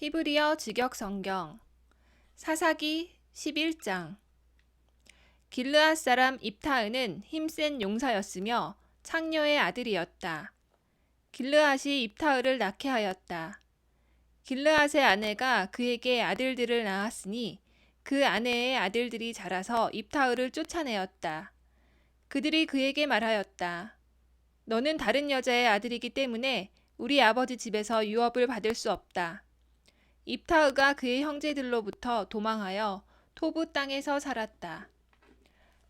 히브리어 직역 성경 사사기 11장 길르앗 사람 입타은은 힘센 용사였으며 창녀의 아들이었다. 길르앗이 입타을을 낳게 하였다. 길르앗의 아내가 그에게 아들들을 낳았으니 그 아내의 아들들이 자라서 입타을을 쫓아내었다. 그들이 그에게 말하였다. 너는 다른 여자의 아들이기 때문에 우리 아버지 집에서 유업을 받을 수 없다. 입타흐가 그의 형제들로부터 도망하여 토부 땅에서 살았다.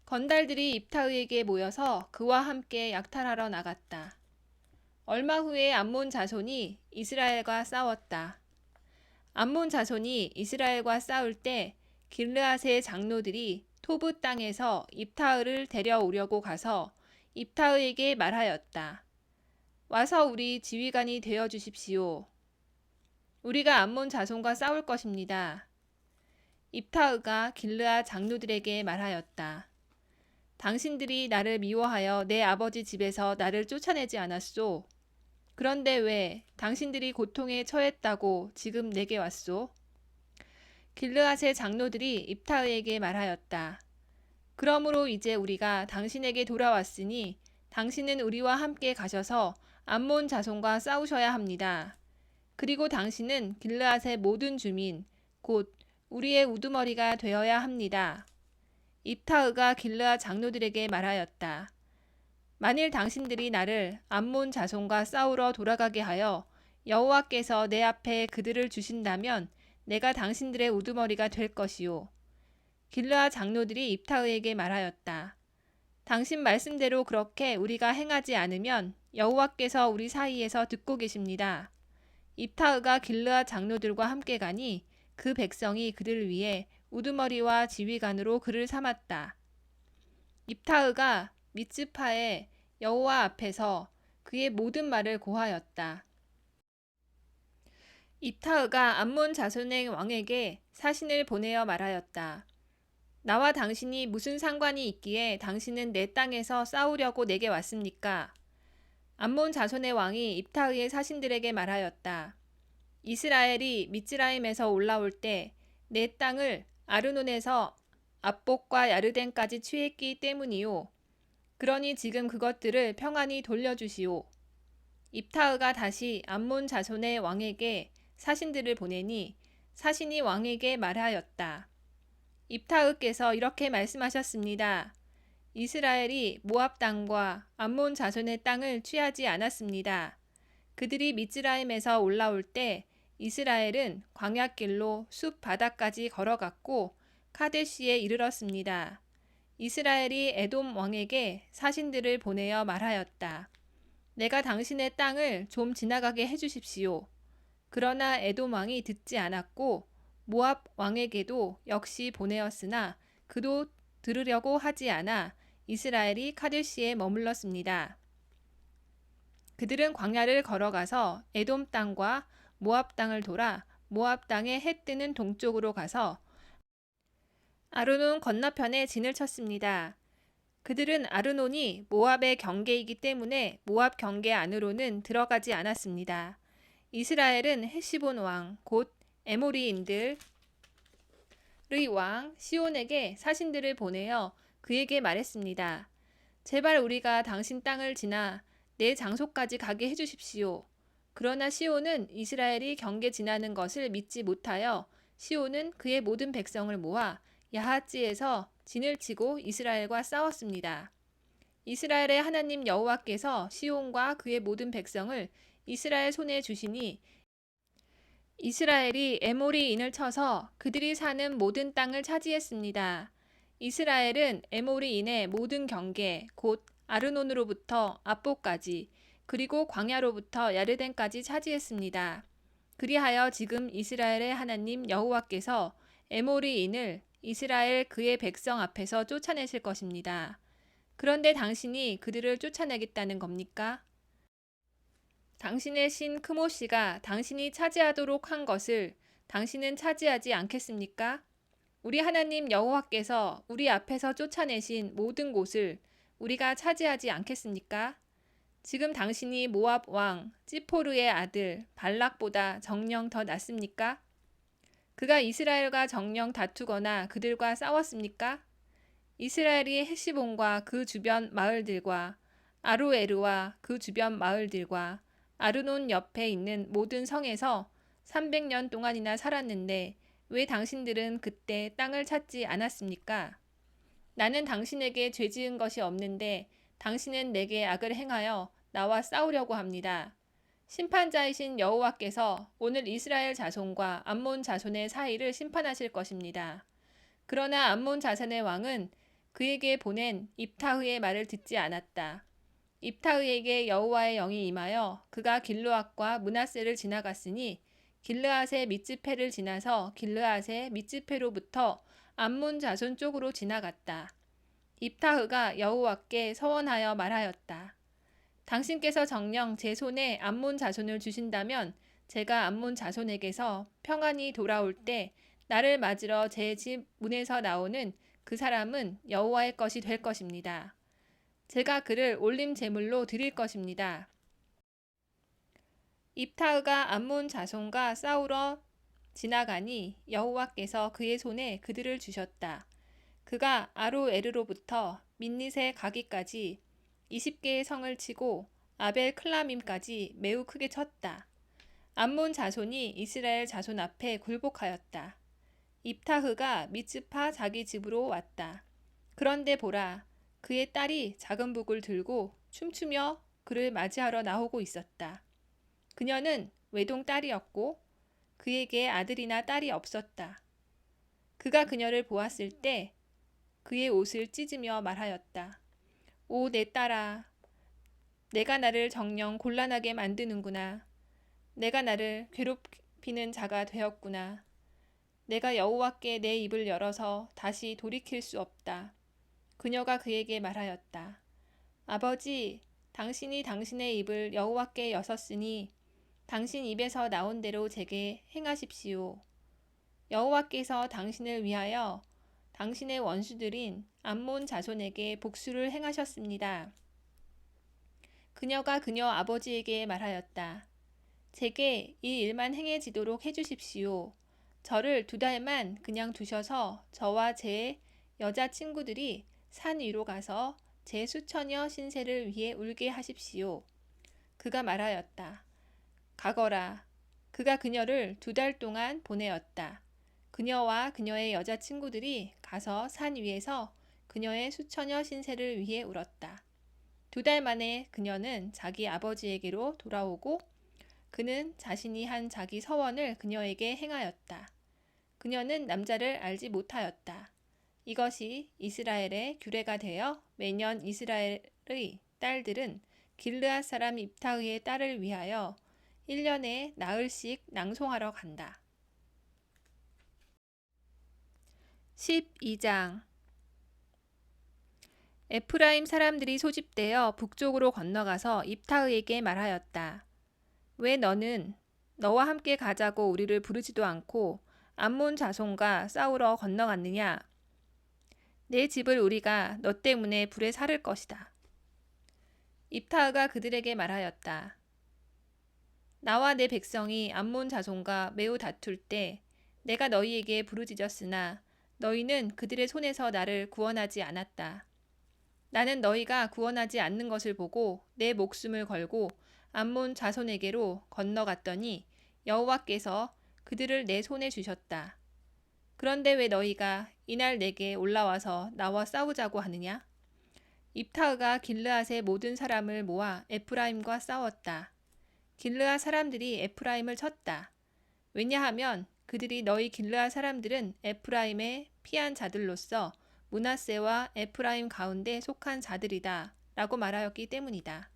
건달들이 입타흐에게 모여서 그와 함께 약탈하러 나갔다. 얼마 후에 암몬 자손이 이스라엘과 싸웠다. 암몬 자손이 이스라엘과 싸울 때 길르앗의 장로들이 토부 땅에서 입타흐를 데려오려고 가서 입타흐에게 말하였다. 와서 우리 지휘관이 되어 주십시오. 우리가 암몬 자손과 싸울 것입니다. 입타흐가 길르아 장로들에게 말하였다. 당신들이 나를 미워하여 내 아버지 집에서 나를 쫓아내지 않았소. 그런데 왜 당신들이 고통에 처했다고 지금 내게 왔소? 길르앗의 장로들이 입타흐에게 말하였다. 그러므로 이제 우리가 당신에게 돌아왔으니 당신은 우리와 함께 가셔서 암몬 자손과 싸우셔야 합니다. 그리고 당신은 길르앗의 모든 주민, 곧 우리의 우두머리가 되어야 합니다. 입타흐가 길르앗 장로들에게 말하였다. 만일 당신들이 나를 암몬 자손과 싸우러 돌아가게 하여 여호와께서 내 앞에 그들을 주신다면 내가 당신들의 우두머리가 될 것이요. 길르앗 장로들이 입타흐에게 말하였다. 당신 말씀대로 그렇게 우리가 행하지 않으면 여호와께서 우리 사이에서 듣고 계십니다. 입타흐가 길르앗 장로들과 함께 가니 그 백성이 그들을 위해 우두머리와 지휘관으로 그를 삼았다. 입타흐가 미츠파의 여호와 앞에서 그의 모든 말을 고하였다. 입타흐가 암몬 자손의 왕에게 사신을 보내어 말하였다. 나와 당신이 무슨 상관이 있기에 당신은 내 땅에서 싸우려고 내게 왔습니까? 암몬 자손의 왕이 입타의의 사신들에게 말하였다. 이스라엘이 미츠라임에서 올라올 때 내 땅을 아르논에서 압복과 야르덴까지 취했기 때문이요. 그러니 지금 그것들을 평안히 돌려주시오. 입타의가 다시 암몬 자손의 왕에게 사신들을 보내니 사신이 왕에게 말하였다. 입타의께서 이렇게 말씀하셨습니다. 이스라엘이 모압 땅과 암몬 자손의 땅을 취하지 않았습니다. 그들이 미즈라임에서 올라올 때 이스라엘은 광야길로 숲 바닥까지 걸어갔고 카데시에 이르렀습니다. 이스라엘이 에돔 왕에게 사신들을 보내어 말하였다. 내가 당신의 땅을 좀 지나가게 해 주십시오. 그러나 에돔 왕이 듣지 않았고 모압 왕에게도 역시 보내었으나 그도 들으려고 하지 않아 이스라엘이 카데시에 머물렀습니다. 그들은 광야를 걸어가서 에돔 땅과 모압 땅을 돌아 모압 땅의 해 뜨는 동쪽으로 가서 아르논 건너편에 진을 쳤습니다. 그들은 아르논이 모압의 경계이기 때문에 모압 경계 안으로는 들어가지 않았습니다. 이스라엘은 헤시본 왕, 곧 에모리인들의 왕 시온에게 사신들을 보내어 그에게 말했습니다. 제발 우리가 당신 땅을 지나 내 장소까지 가게 해주십시오. 그러나 시온은 이스라엘이 경계 지나는 것을 믿지 못하여 시온은 그의 모든 백성을 모아 야하지에서 진을 치고 이스라엘과 싸웠습니다. 이스라엘의 하나님 여호와께서 시온과 그의 모든 백성을 이스라엘 손에 주시니 이스라엘이 에모리인을 쳐서 그들이 사는 모든 땅을 차지했습니다. 이스라엘은 에모리인의 모든 경계, 곧 아르논으로부터 압보까지, 그리고 광야로부터 야르덴까지 차지했습니다. 그리하여 지금 이스라엘의 하나님 여호와께서 에모리인을 이스라엘 그의 백성 앞에서 쫓아내실 것입니다. 그런데 당신이 그들을 쫓아내겠다는 겁니까? 당신의 신 크모시가 당신이 차지하도록 한 것을 당신은 차지하지 않겠습니까? 우리 하나님 여호와께서 우리 앞에서 쫓아내신 모든 곳을 우리가 차지하지 않겠습니까? 지금 당신이 모압 왕 찌포르의 아들 발락보다 정령 더 낫습니까? 그가 이스라엘과 정령 다투거나 그들과 싸웠습니까? 이스라엘이 헤시본과 그 주변 마을들과 아루에르와 그 주변 마을들과 아르논 옆에 있는 모든 성에서 300년 동안이나 살았는데 왜 당신들은 그때 땅을 찾지 않았습니까? 나는 당신에게 죄 지은 것이 없는데 당신은 내게 악을 행하여 나와 싸우려고 합니다. 심판자이신 여호와께서 오늘 이스라엘 자손과 암몬 자손의 사이를 심판하실 것입니다. 그러나 암몬 자손의 왕은 그에게 보낸 입타흐의 말을 듣지 않았다. 입타흐에게 여호와의 영이 임하여 그가 길르앗과 문하세를 지나갔으니 길르앗의 미츠페를 지나서 길르앗의 미츠페로부터 암몬 자손 쪽으로 지나갔다. 입타흐가 여호와께 서원하여 말하였다. 당신께서 정령 제 손에 암몬 자손을 주신다면 제가 암몬 자손에게서 평안히 돌아올 때 나를 맞으러 제 집 문에서 나오는 그 사람은 여호와의 것이 될 것입니다. 제가 그를 올림 제물로 드릴 것입니다. 입타흐가 암몬 자손과 싸우러 지나가니 여호와께서 그의 손에 그들을 주셨다. 그가 아로에르로부터 민닛에 가기까지 20개의 성을 치고 아벨 클라밈까지 매우 크게 쳤다. 암몬 자손이 이스라엘 자손 앞에 굴복하였다. 입타흐가 미츠파 자기 집으로 왔다. 그런데 보라, 그의 딸이 작은 북을 들고 춤추며 그를 맞이하러 나오고 있었다. 그녀는 외동 딸이었고 그에게 아들이나 딸이 없었다. 그가 그녀를 보았을 때 그의 옷을 찢으며 말하였다. 오, 내 딸아. 내가 나를 정령 곤란하게 만드는구나. 내가 나를 괴롭히는 자가 되었구나. 내가 여호와께 내 입을 열어서 다시 돌이킬 수 없다. 그녀가 그에게 말하였다. 아버지, 당신이 당신의 입을 여호와께 여섰으니 당신 입에서 나온 대로 제게 행하십시오. 여호와께서 당신을 위하여 당신의 원수들인 암몬 자손에게 복수를 행하셨습니다. 그녀가 그녀 아버지에게 말하였다. 제게 이 일만 행해지도록 해주십시오. 저를 두 달만 그냥 두셔서 저와 제 여자 친구들이 산 위로 가서 제 수천여 신세를 위해 울게 하십시오. 그가 말하였다. 가거라. 그가 그녀를 두 달 동안 보내었다. 그녀와 그녀의 여자친구들이 가서 산 위에서 그녀의 수천여 신세를 위해 울었다. 두 달 만에 그녀는 자기 아버지에게로 돌아오고 그는 자신이 한 자기 서원을 그녀에게 행하였다. 그녀는 남자를 알지 못하였다. 이것이 이스라엘의 규례가 되어 매년 이스라엘의 딸들은 길르앗 사람 입타의의 딸을 위하여 1년에 나흘씩 낭송하러 간다. 12장 에프라임 사람들이 소집되어 북쪽으로 건너가서 입타의에게 말하였다. 왜 너는 너와 함께 가자고 우리를 부르지도 않고 암몬 자손과 싸우러 건너갔느냐? 내 집을 우리가 너 때문에 불에 사를 것이다. 입타의가 그들에게 말하였다. 나와 내 백성이 암몬 자손과 매우 다툴 때 내가 너희에게 부르짖었으나 너희는 그들의 손에서 나를 구원하지 않았다. 나는 너희가 구원하지 않는 것을 보고 내 목숨을 걸고 암몬 자손에게로 건너갔더니 여호와께서 그들을 내 손에 주셨다. 그런데 왜 너희가 이날 내게 올라와서 나와 싸우자고 하느냐? 입타흐가 길르앗의 모든 사람을 모아 에프라임과 싸웠다. 길르앗 사람들이 에프라임을 쳤다. 왜냐하면 그들이 너희 길르앗 사람들은 에프라임의 피한 자들로서 문하세와 에프라임 가운데 속한 자들이다 라고 말하였기 때문이다.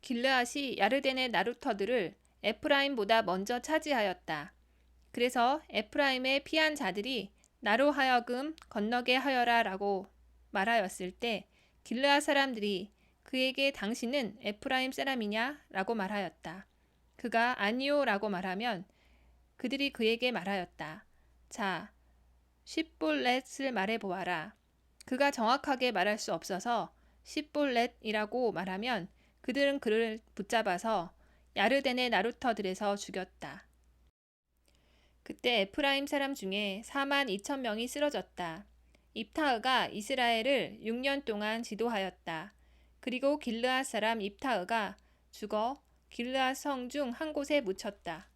길르앗이 야르덴의 나루터들을 에프라임보다 먼저 차지하였다. 그래서 에프라임의 피한 자들이 나로 하여금 건너게 하여라 라고 말하였을 때 길르앗 사람들이 그에게 당신은 에프라임 사람이냐? 라고 말하였다. 그가 아니요 라고 말하면 그들이 그에게 말하였다. 자, 쉽볼렛을 말해 보아라. 그가 정확하게 말할 수 없어서 십볼렛이라고 말하면 그들은 그를 붙잡아서 야르덴의 나루터들에서 죽였다. 그때 에프라임 사람 중에 4만 2천 명이 쓰러졌다. 입타흐가 이스라엘을 6년 동안 지도하였다. 그리고 길르앗 사람 입타흐가 죽어 길르앗 성 중 한 곳에 묻혔다.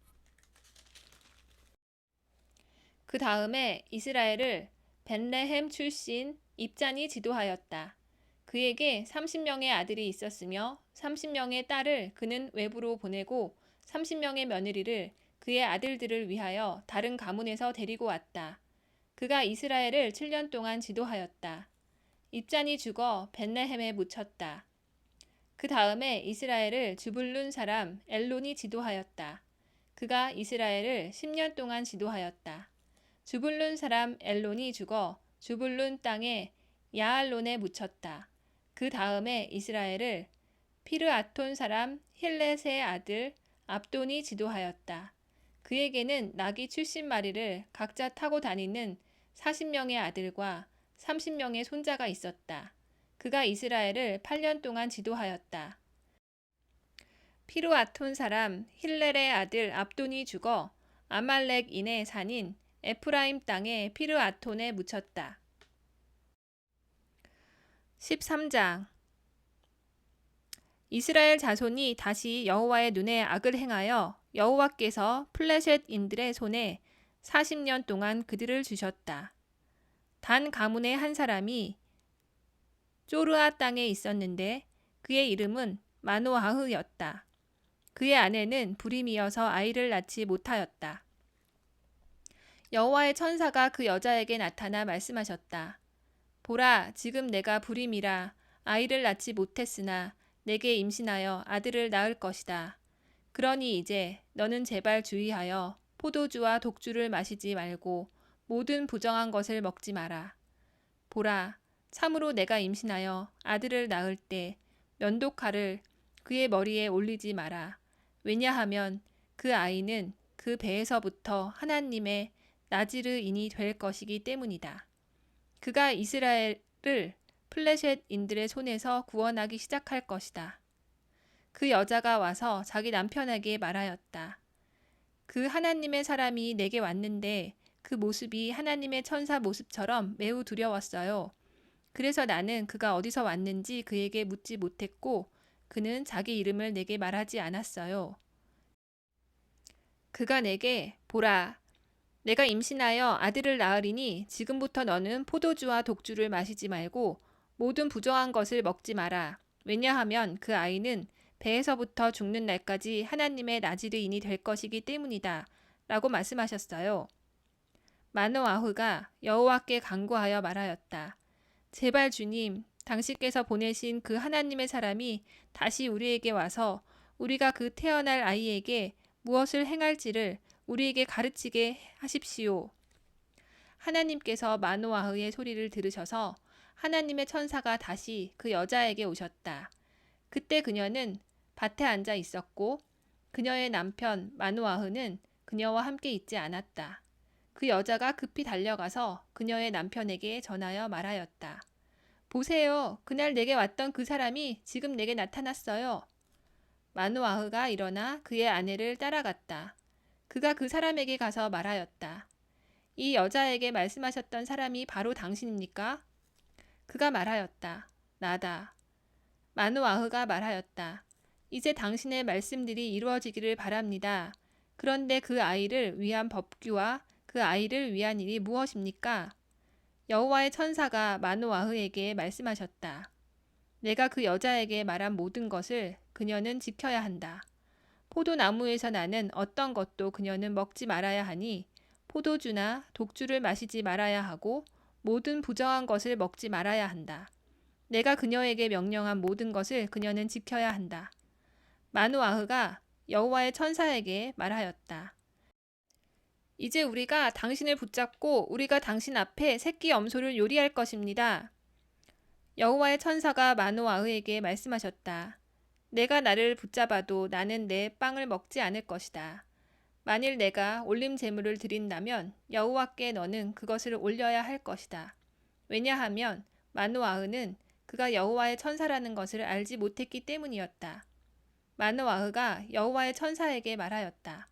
그 다음에 이스라엘을 벤레헴 출신 입잔이 지도하였다. 그에게 30명의 아들이 있었으며 30명의 딸을 그는 외부로 보내고 30명의 며느리를 그의 아들들을 위하여 다른 가문에서 데리고 왔다. 그가 이스라엘을 7년 동안 지도하였다. 입잔이 죽어 벤레헴에 묻혔다. 그 다음에 이스라엘을 주불룬 사람 엘론이 지도하였다. 그가 이스라엘을 10년 동안 지도하였다. 주불룬 사람 엘론이 죽어 주불룬 땅에 야알론에 묻혔다. 그 다음에 이스라엘을 피르아톤 사람 힐렛의 아들 압돈이 지도하였다. 그에게는 나귀 70마리를 각자 타고 다니는 40명의 아들과 30명의 손자가 있었다. 그가 이스라엘을 8년 동안 지도하였다. 피르아톤 사람 힐렐의 아들 압돈이 죽어 아말렉인의 산인 에프라임 땅에 피르아톤에 묻혔다. 13장 이스라엘 자손이 다시 여호와의 눈에 악을 행하여 여호와께서 플레셋인들의 손에 40년 동안 그들을 주셨다. 단 가문의 한 사람이 쪼르아 땅에 있었는데 그의 이름은 마노아흐였다. 그의 아내는 불임이어서 아이를 낳지 못하였다. 여호와의 천사가 그 여자에게 나타나 말씀하셨다. 보라, 지금 내가 불임이라 아이를 낳지 못했으나 내게 임신하여 아들을 낳을 것이다. 그러니 이제 너는 제발 주의하여 포도주와 독주를 마시지 말고 모든 부정한 것을 먹지 마라. 보라, 참으로 내가 임신하여 아들을 낳을 때 면도칼을 그의 머리에 올리지 마라. 왜냐하면 그 아이는 그 배에서부터 하나님의 나지르인이 될 것이기 때문이다. 그가 이스라엘을 플레셋인들의 손에서 구원하기 시작할 것이다. 그 여자가 와서 자기 남편에게 말하였다. 그 하나님의 사람이 내게 왔는데 그 모습이 하나님의 천사 모습처럼 매우 두려웠어요. 그래서 나는 그가 어디서 왔는지 그에게 묻지 못했고 그는 자기 이름을 내게 말하지 않았어요. 그가 내게 보라 내가 임신하여 아들을 낳으리니 지금부터 너는 포도주와 독주를 마시지 말고 모든 부정한 것을 먹지 마라. 왜냐하면 그 아이는 배에서부터 죽는 날까지 하나님의 나지르인이 될 것이기 때문이다. 라고 말씀하셨어요. 마노아흐가 여호와께 간구하여 말하였다. 제발 주님, 당신께서 보내신 그 하나님의 사람이 다시 우리에게 와서 우리가 그 태어날 아이에게 무엇을 행할지를 우리에게 가르치게 하십시오. 하나님께서 마노아흐의 소리를 들으셔서 하나님의 천사가 다시 그 여자에게 오셨다. 그때 그녀는 밭에 앉아 있었고 그녀의 남편 마노아흐는 그녀와 함께 있지 않았다. 그 여자가 급히 달려가서 그녀의 남편에게 전하여 말하였다. 보세요. 그날 내게 왔던 그 사람이 지금 내게 나타났어요. 마노아흐가 일어나 그의 아내를 따라갔다. 그가 그 사람에게 가서 말하였다. 이 여자에게 말씀하셨던 사람이 바로 당신입니까? 그가 말하였다. 나다. 마노아흐가 말하였다. 이제 당신의 말씀들이 이루어지기를 바랍니다. 그런데 그 아이를 위한 법규와 그 아이를 위한 일이 무엇입니까? 여호와의 천사가 마노아흐에게 말씀하셨다. 내가 그 여자에게 말한 모든 것을 그녀는 지켜야 한다. 포도나무에서 나는 어떤 것도 그녀는 먹지 말아야 하니 포도주나 독주를 마시지 말아야 하고 모든 부정한 것을 먹지 말아야 한다. 내가 그녀에게 명령한 모든 것을 그녀는 지켜야 한다. 마누아흐가 여호와의 천사에게 말하였다. 이제 우리가 당신을 붙잡고 우리가 당신 앞에 새끼 염소를 요리할 것입니다. 여호와의 천사가 마노아흐에게 말씀하셨다. 내가 나를 붙잡아도 나는 내 빵을 먹지 않을 것이다. 만일 내가 올림 제물을 드린다면 여호와께 너는 그것을 올려야 할 것이다. 왜냐하면 마노아흐는 그가 여호와의 천사라는 것을 알지 못했기 때문이었다. 마노아흐가 여호와의 천사에게 말하였다.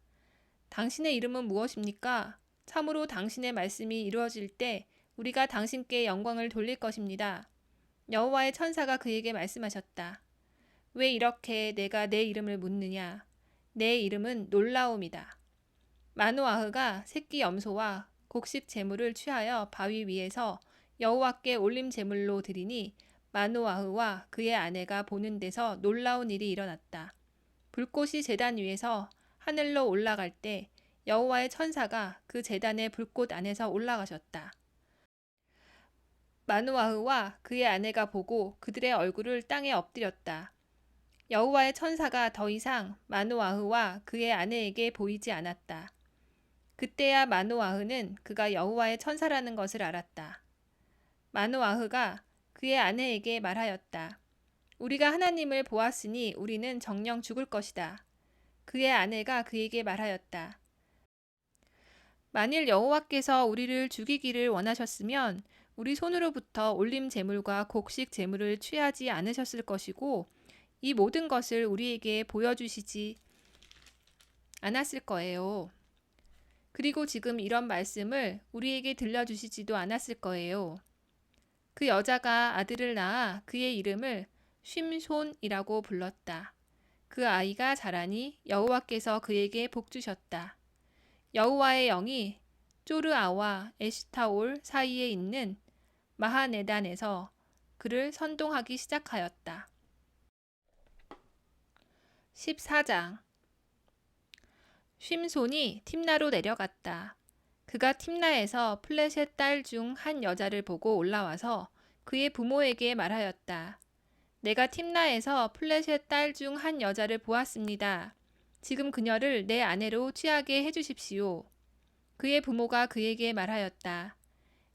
당신의 이름은 무엇입니까? 참으로 당신의 말씀이 이루어질 때 우리가 당신께 영광을 돌릴 것입니다. 여호와의 천사가 그에게 말씀하셨다. 왜 이렇게 내가 내 이름을 묻느냐? 내 이름은 놀라움이다. 마노아흐가 새끼 염소와 곡식 제물을 취하여 바위 위에서 여호와께 올림 제물로 드리니 마노아흐와 그의 아내가 보는 데서 놀라운 일이 일어났다. 불꽃이 제단 위에서 하늘로 올라갈 때 여호와의 천사가 그 제단의 불꽃 안에서 올라가셨다. 마누아흐와 그의 아내가 보고 그들의 얼굴을 땅에 엎드렸다. 여호와의 천사가 더 이상 마누아흐와 그의 아내에게 보이지 않았다. 그때야 마누아흐는 그가 여호와의 천사라는 것을 알았다. 마누아흐가 그의 아내에게 말하였다. 우리가 하나님을 보았으니 우리는 정령 죽을 것이다. 그의 아내가 그에게 말하였다. 만일 여호와께서 우리를 죽이기를 원하셨으면 우리 손으로부터 올림 제물과 곡식 제물을 취하지 않으셨을 것이고 이 모든 것을 우리에게 보여주시지 않았을 거예요. 그리고 지금 이런 말씀을 우리에게 들려주시지도 않았을 거예요. 그 여자가 아들을 낳아 그의 이름을 쉼손이라고 불렀다. 그 아이가 자라니 여호와께서 그에게 복 주셨다. 여호와의 영이 쪼르아와 에시타올 사이에 있는 마하네단에서 그를 선동하기 시작하였다. 14장 쉼손이 팀나로 내려갔다. 그가 팀나에서 플레셋 딸중 한 여자를 보고 올라와서 그의 부모에게 말하였다. 내가 팀나에서 플레셋 딸중 한 여자를 보았습니다. 지금 그녀를 내 아내로 취하게 해주십시오. 그의 부모가 그에게 말하였다.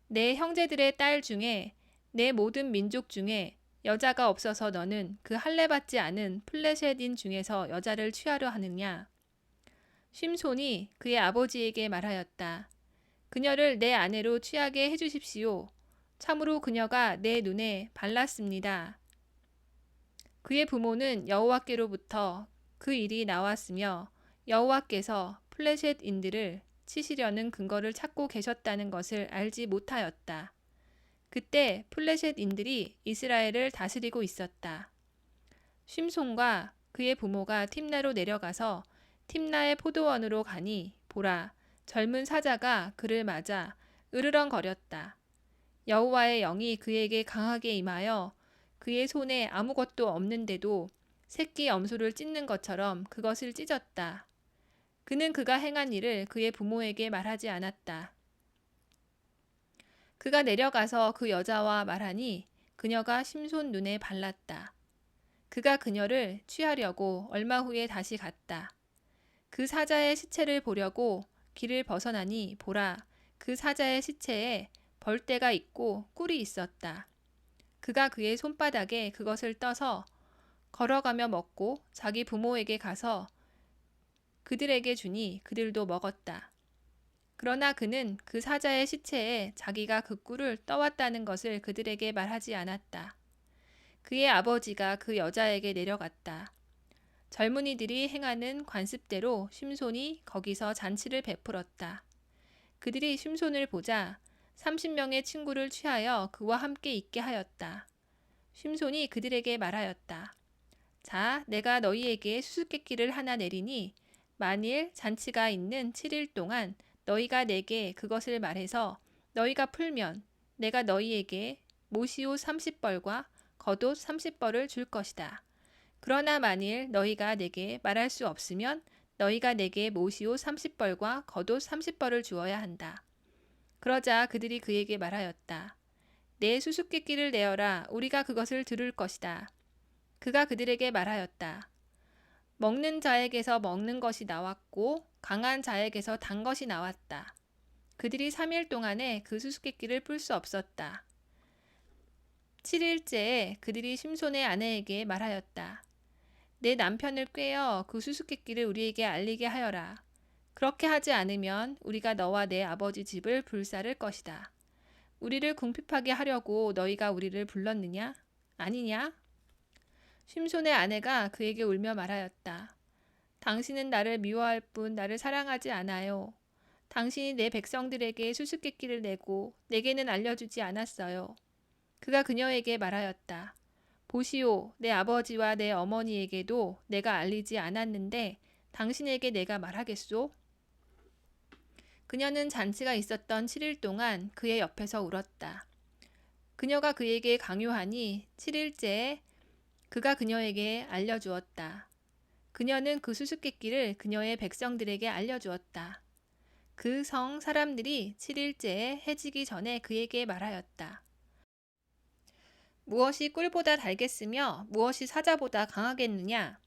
내 형제들의 딸 중에 내 모든 민족 중에 여자가 없어서 너는 그 할례받지 않은 플레셋인 중에서 여자를 취하려 하느냐? 쉼손이 그의 아버지에게 말하였다. 그녀를 내 아내로 취하게 해주십시오. 참으로 그녀가 내 눈에 발랐습니다. 그의 부모는 여호와께로부터 그 일이 나왔으며 여호와께서 플레셋인들을 치시려는 근거를 찾고 계셨다는 것을 알지 못하였다. 그때 플레셋인들이 이스라엘을 다스리고 있었다. 쉼손과 그의 부모가 팀나로 내려가서 팀나의 포도원으로 가니 보라 젊은 사자가 그를 맞아 으르렁거렸다. 여호와의 영이 그에게 강하게 임하여 그의 손에 아무것도 없는데도 새끼 염소를 찢는 것처럼 그것을 찢었다. 그는 그가 행한 일을 그의 부모에게 말하지 않았다. 그가 내려가서 그 여자와 말하니 그녀가 심손 눈에 발랐다. 그가 그녀를 취하려고 얼마 후에 다시 갔다. 그 사자의 시체를 보려고 길을 벗어나니 보라 그 사자의 시체에 벌떼가 있고 꿀이 있었다. 그가 그의 손바닥에 그것을 떠서 걸어가며 먹고 자기 부모에게 가서 그들에게 주니 그들도 먹었다. 그러나 그는 그 사자의 시체에 자기가 그 꿀을 떠왔다는 것을 그들에게 말하지 않았다. 그의 아버지가 그 여자에게 내려갔다. 젊은이들이 행하는 관습대로 심손이 거기서 잔치를 베풀었다. 그들이 심손을 보자 30명의 친구를 취하여 그와 함께 있게 하였다. 심손이 그들에게 말하였다. 자, 내가 너희에게 수수께끼를 하나 내리니 만일 잔치가 있는 7일 동안 너희가 내게 그것을 말해서 너희가 풀면 내가 너희에게 모시옷 30벌과 겉옷 30벌을 줄 것이다. 그러나 만일 너희가 내게 말할 수 없으면 너희가 내게 모시옷 30벌과 겉옷 30벌을 주어야 한다. 그러자 그들이 그에게 말하였다. 내 수수께끼를 내어라. 우리가 그것을 들을 것이다. 그가 그들에게 말하였다. 먹는 자에게서 먹는 것이 나왔고 강한 자에게서 단 것이 나왔다. 그들이 3일 동안에 그 수수께끼를 풀 수 없었다. 7일째에 그들이 심손의 아내에게 말하였다. 내 남편을 꿰어 그 수수께끼를 우리에게 알리게 하여라. 그렇게 하지 않으면 우리가 너와 내 아버지 집을 불사를 것이다. 우리를 궁핍하게 하려고 너희가 우리를 불렀느냐? 아니냐? 심손의 아내가 그에게 울며 말하였다. 당신은 나를 미워할 뿐 나를 사랑하지 않아요. 당신이 내 백성들에게 수수께끼를 내고 내게는 알려주지 않았어요. 그가 그녀에게 말하였다. 보시오, 내 아버지와 내 어머니에게도 내가 알리지 않았는데 당신에게 내가 말하겠소? 그녀는 잔치가 있었던 7일 동안 그의 옆에서 울었다. 그녀가 그에게 강요하니 7일째에 그가 그녀에게 알려주었다. 그녀는 그 수수께끼를 그녀의 백성들에게 알려주었다. 그 성 사람들이 7일째에 해지기 전에 그에게 말하였다. 무엇이 꿀보다 달겠으며 무엇이 사자보다 강하겠느냐?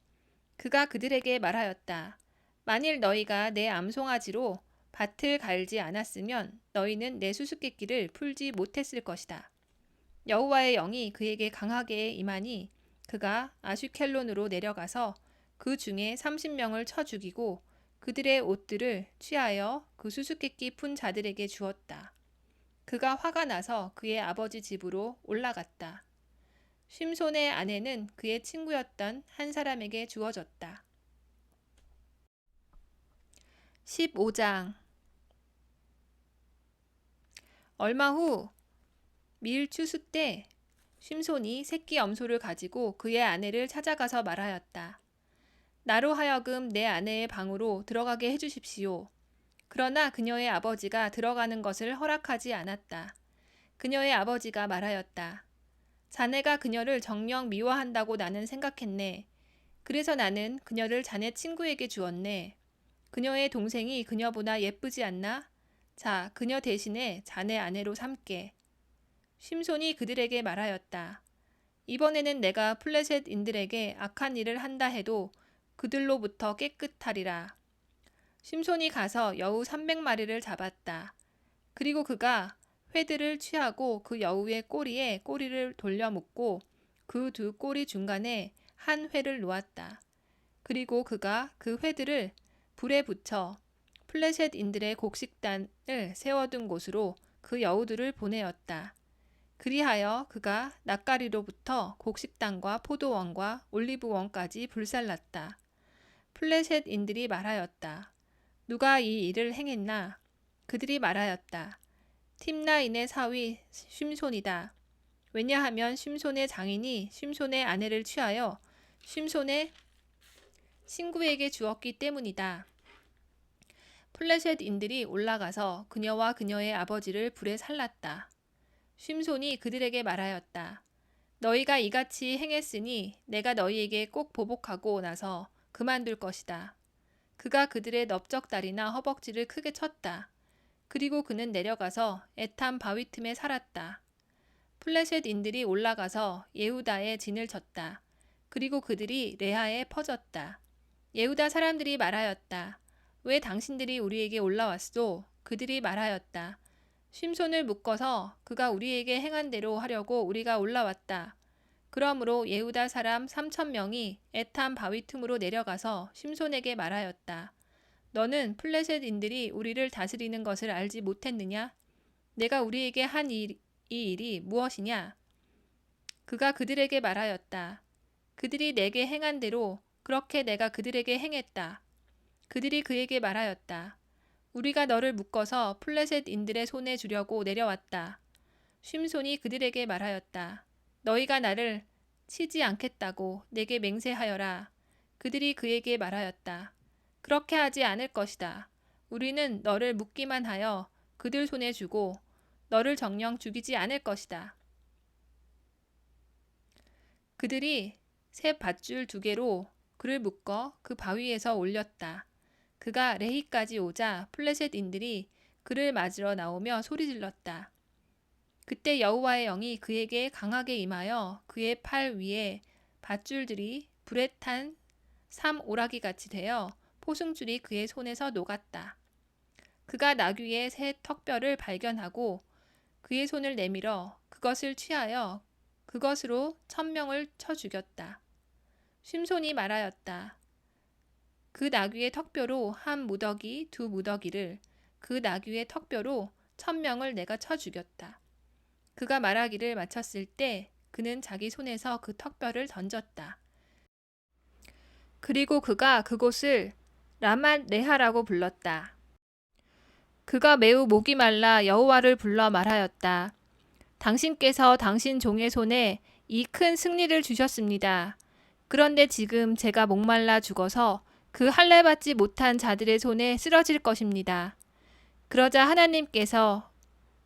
그가 그들에게 말하였다. 만일 너희가 내 암송아지로 밭을 갈지 않았으면 너희는 내 수수께끼를 풀지 못했을 것이다. 여호와의 영이 그에게 강하게 임하니 그가 아슈켈론으로 내려가서 그 중에 30명을 쳐 죽이고 그들의 옷들을 취하여 그 수수께끼 푼 자들에게 주었다. 그가 화가 나서 그의 아버지 집으로 올라갔다. 심손의 아내는 그의 친구였던 한 사람에게 주어졌다. 15장 얼마 후 밀 추수 때 심손이 새끼 염소를 가지고 그의 아내를 찾아가서 말하였다. 나로 하여금 내 아내의 방으로 들어가게 해주십시오. 그러나 그녀의 아버지가 들어가는 것을 허락하지 않았다. 그녀의 아버지가 말하였다. 자네가 그녀를 정녕 미워한다고 나는 생각했네. 그래서 나는 그녀를 자네 친구에게 주었네. 그녀의 동생이 그녀보다 예쁘지 않나? 자, 그녀 대신에 자네 아내로 삼게. 심손이 그들에게 말하였다. 이번에는 내가 플레셋인들에게 악한 일을 한다 해도 그들로부터 깨끗하리라. 심손이 가서 여우 300마리를 잡았다. 그리고 그가 회들을 취하고 그 여우의 꼬리에 꼬리를 돌려 묶고 그 두 꼬리 중간에 한 회를 놓았다. 그리고 그가 그 회들을 불에 붙여 플레셋인들의 곡식단을 세워둔 곳으로 그 여우들을 보내었다. 그리하여 그가 낯가리로부터 곡식단과 포도원과 올리브원까지 불살랐다. 플레셋인들이 말하였다. 누가 이 일을 행했나? 그들이 말하였다. 팀나인의 사위 심손이다. 왜냐하면 심손의 장인이 심손의 아내를 취하여 심손의 친구에게 주었기 때문이다. 플레셋인들이 올라가서 그녀와 그녀의 아버지를 불에 살랐다. 심손이 그들에게 말하였다. 너희가 이같이 행했으니 내가 너희에게 꼭 보복하고 나서 그만둘 것이다. 그가 그들의 넓적다리나 허벅지를 크게 쳤다. 그리고 그는 내려가서 에탄 바위 틈에 살았다. 플레셋인들이 올라가서 예후다에 진을 쳤다. 그리고 그들이 레하에 퍼졌다. 예후다 사람들이 말하였다. 왜 당신들이 우리에게 올라왔소? 그들이 말하였다. 심손을 묶어서 그가 우리에게 행한 대로 하려고 우리가 올라왔다. 그러므로 예후다 사람 3천 명이 에탄 바위 틈으로 내려가서 심손에게 말하였다. 너는 플레셋인들이 우리를 다스리는 것을 알지 못했느냐? 내가 우리에게 한 일, 이 일이 무엇이냐? 그가 그들에게 말하였다. 그들이 내게 행한 대로 그렇게 내가 그들에게 행했다. 그들이 그에게 말하였다. 우리가 너를 묶어서 플레셋인들의 손에 주려고 내려왔다. 심손이 그들에게 말하였다. 너희가 나를 치지 않겠다고 내게 맹세하여라. 그들이 그에게 말하였다. 그렇게 하지 않을 것이다. 우리는 너를 묶기만 하여 그들 손에 주고 너를 정령 죽이지 않을 것이다. 그들이 새 밧줄 두 개로 그를 묶어 그 바위에서 올렸다. 그가 레히까지 오자 플레셋인들이 그를 맞으러 나오며 소리질렀다. 그때 여호와의 영이 그에게 강하게 임하여 그의 팔 위에 밧줄들이 불에 탄 삼 오라기 같이 되어 포승줄이 그의 손에서 녹았다. 그가 나귀의 새 턱뼈를 발견하고 그의 손을 내밀어 그것을 취하여 그것으로 천명을 쳐 죽였다. 심손이 말하였다. 그 나귀의 턱뼈로 한 무더기, 두 무더기를 그 나귀의 턱뼈로 천명을 내가 쳐 죽였다. 그가 말하기를 마쳤을 때 그는 자기 손에서 그 턱뼈를 던졌다. 그리고 그가 그곳을 라맛 레하라고 불렀다. 그가 매우 목이 말라 여호와를 불러 말하였다. 당신께서 당신 종의 손에 이 큰 승리를 주셨습니다. 그런데 지금 제가 목말라 죽어서 그 할례 받지 못한 자들의 손에 쓰러질 것입니다. 그러자 하나님께서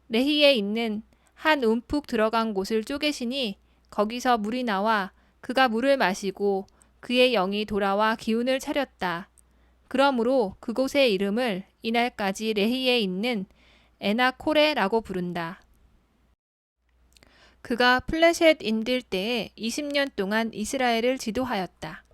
레히에 있는 한 움푹 들어간 곳을 쪼개시니 거기서 물이 나와 그가 물을 마시고 그의 영이 돌아와 기운을 차렸다. 그러므로 그곳의 이름을 이날까지 레히에 있는 에나코레라고 부른다. 그가 플레셋 인딜 때에 20년 동안 이스라엘을 지도하였다.